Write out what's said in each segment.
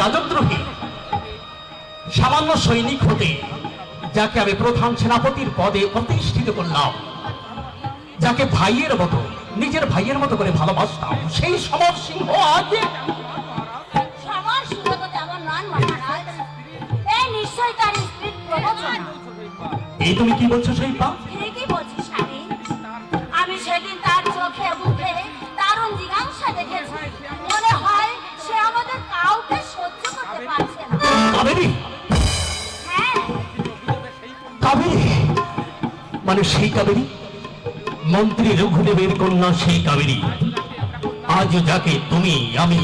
রাজদ্রোহী। সামান্য সৈনিক হতে যাকে আমি প্রধান সেনাপতির পদে প্রতিষ্ঠিত করলাম যাকে ভাইয়ের মতো নিজের ভাইয়ের মতো করে ভালোবাসতাম সেই সমর সিংহ আজ এই প্রবচনা। এই তুমি কি বলছো সেই পা মানে সেই কাবেরী। মন্ত্রী রঘুদেবের কন্যা সেই কাবেরী। আজ যাকে তুমি, আমি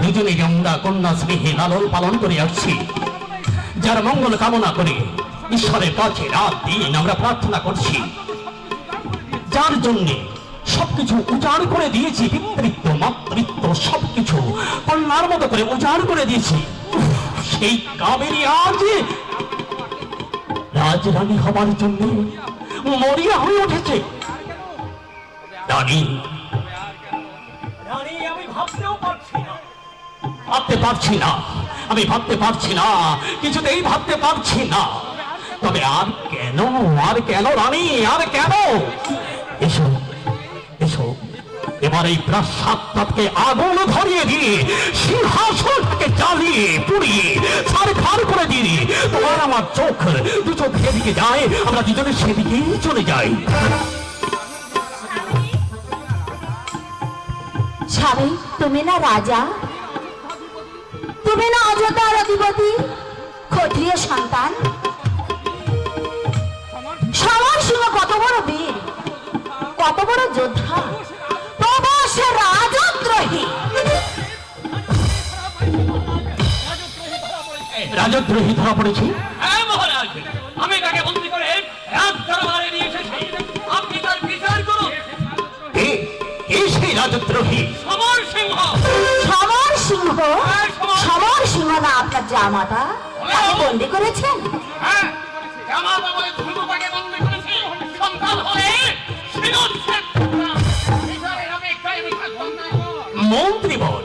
দুজনে আমরা কন্যা স্নেহে লালন পালন করে আসছি। যার মঙ্গল কামনা করে ঈশ্বরের কাছে রাত দিন আমরা প্রার্থনা করছি। যার জন্য সবকিছু উজাড় করে দিয়েছি, পিতৃত্ব, মাতৃত্ব, সবকিছু কন্যার মতো করে উজাড় করে দিয়েছি। সেই কাবেরী আজ রাজরানী হবার জন্য মরিয়া হয়ে উঠেছে। রানী। ভাবতে পারছি না। আমি ভাবতে পারছি না। কিছুতেই ভাবতে পারছি না। তবে আর কেন আর কেন রানী আর কেন? এসো এসো। এবার এই প্রাসাদটাকে আগুন ধরিয়ে দিয়ে সিংহাসনটাকে জ্বালিয়ে, পুড়িয়ে ছাড়খার করে দিয়ে তোমার আমার চোখ, দু চোখ সেদিকে যায়, আমরা দুজনে সেদিকেই চলে যাই। তুমি না রাজা? তুমি না অযোধ্যার রাজদ্রোহী ধরা পড়েছি। হ্যাঁ মহারাজ। আমি তাকে বন্দি করে রাজ দরবারে নিয়ে এসেছি। আপনি তার বিচার করুন। কে? কে সেই রাজদ্রোহী? সমর সিংহ। সমর সিংহ? সমর। সিংহ না আপনার জামাতা? তাকে বন্দি করেছেন? হ্যাঁ বন্দি করেছি। সন্তান হয়ে শিরোচ্ছেদ। মন্ত্রী বল।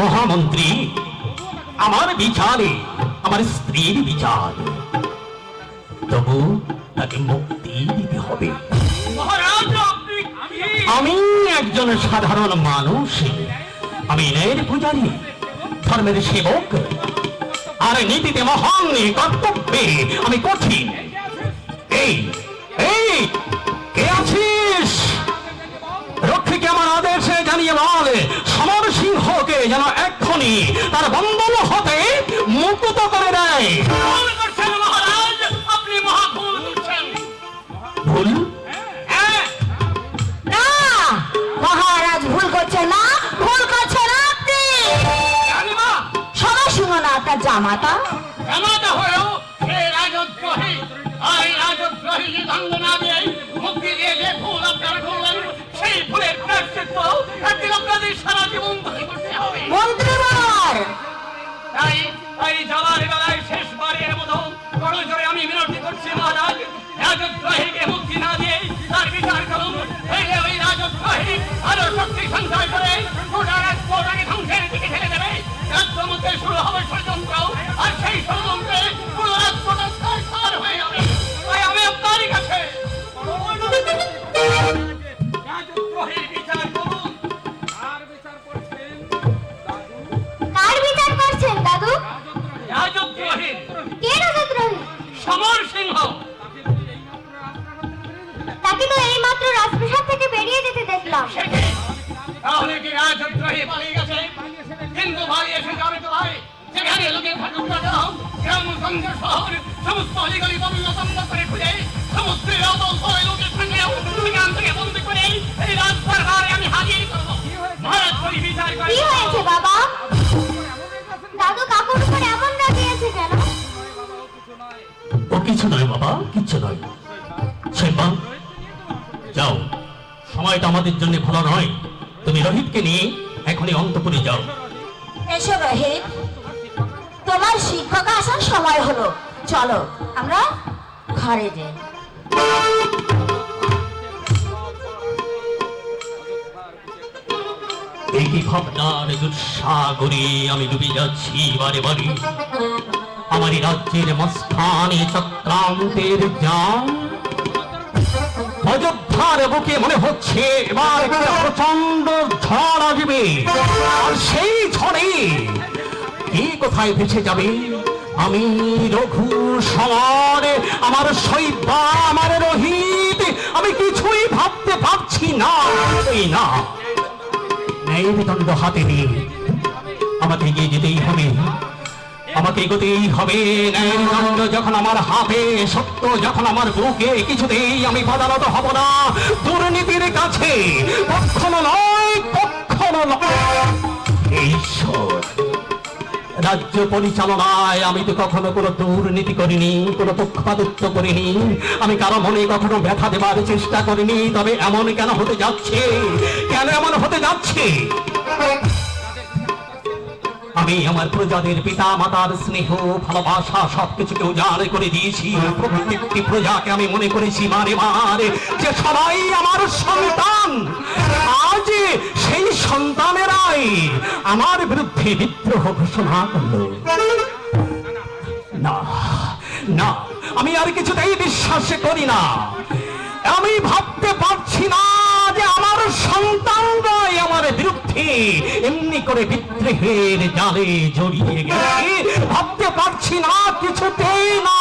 মহামন্ত্রী আমার বিচারে আমার স্ত্রীর বিচার। তবু তাকে মুক্তি দিতে হবে। আমি একজন সাধারণ মানুষ। আমি ন্যায়ের পূজারী ধর্মের সেবক। আর নীতিতে মহান কর্তব্যে আমি কঠিন। এই এই কে আছিস রক্ষীকে আমার আদেশে জানিয়ে বল সমর সিংহকে যেন এক্ষুনি তার বন্ধন হতে মুক্ত করে দেয়। ভুল করছেন মহারাজ আপনি মহা ভুল করছেন। ভুল? হ্যাঁ। না করছে না ভুল করছে না আপনি রানীমা সিংহ না আপনার জামাতা জামাতা হয়েও করছি মহারাজ। রাজদ্রোহীকে মুক্তি না দিয়ে তার বিচার করুন। এই ওই রাজদ্রোহী আরও শক্তি সঞ্চয় করে গোটা রাজপোটাকে ধ্বংসের দিকে ঠেলে দেবে। রাজ্য মধ্যে শুরু হবে যেতে তাহলে কি রাজদ্রোহী পালিয়ে গেছে? কিন্তু ভাই এসে যাবে তো ভাই। যেখানে লোকে থাকুক না গ্রামগঞ্জ শহর সমস্ত অলিগলি বন্ধ করে খুঁজে। সমুদ্রের অতল ভয় লোকে থাকলেও সেখান থেকে বন্দি করে এই রাজদরবারে আমি হাজির করব। মহারাজ করি বিচার করে। কি হয়েছে বাবা? দাদু কাকুর উপর এমন রাগিয়েছে কেন? নয় বাবা ও কিছু নয় ও কিছু নয়। সময়টা আমাদের জন্য ভালো নয়। তুমি রোহিতকে নিয়ে এখনই অন্তপুরে যাও। এসো রোহিত। তোমার শিক্ষক আসার সময় হলো। চলো আমরা ঘরে যাই। এই ভাবনার দুঃসাগরে আমি ডুবে যাচ্ছি বারে বারে আমার রাজ্যের মাঝখানে চক্রান্তের অযোধ্যার মনে হচ্ছে এবার প্রচণ্ড ঝড় আসবে। আর সেই ঝড়ে কি কোথায় ভেসে যাবে? আমি রঘু সমার আমার শৈবা আমার রোহিত আমি কিছুই ভাবতে পারছি না। এই না ন্যায়দণ্ড হাতে নিয়ে আমাকে এগিয়ে যেতেই হবে। আমাকে এগোতেই হবে ন্যায়দণ্ড যখন আমার হাতে সত্য, যখন আমার বুকে কিছুতেই আমি বাদানত হব না, দুর্নীতির কাছে কখনো নয় কখনো নয়। ঈশ্বর, রাজ্য পরিচালনায় আমি তো কখনো কোনো দুর্নীতি করিনি, কোনো পক্ষপাতিত্ব করিনি। আমি কারও মনে কখনো ব্যথা দেবার চেষ্টা করিনি, তবে এমন কেন হতে যাচ্ছে? কেন এমন হতে যাচ্ছে? আমি আমার প্রজাদের পিতা মাতার স্নেহ, ভালোবাসা সবকিছুকে উজাড় করে দিয়েছি। প্রত্যেকটি প্রজাকে আমি মনে করেছি মারে মারে যে সবাই আমার সন্তান, আজ সেই সন্তানেরাই আমার বিরুদ্ধে বিদ্রোহ ঘোষণা করল। না না, আমি আর কিছুতেই বিশ্বাস করি না। আমি ভাবতে পারছি না যে আমার সন্তানরাই আমার বিরুদ্ধে এমনি করে বিদ্রোহের জালে জড়িয়ে গেছে। ভাবতে পারছি না কিছুতেই না।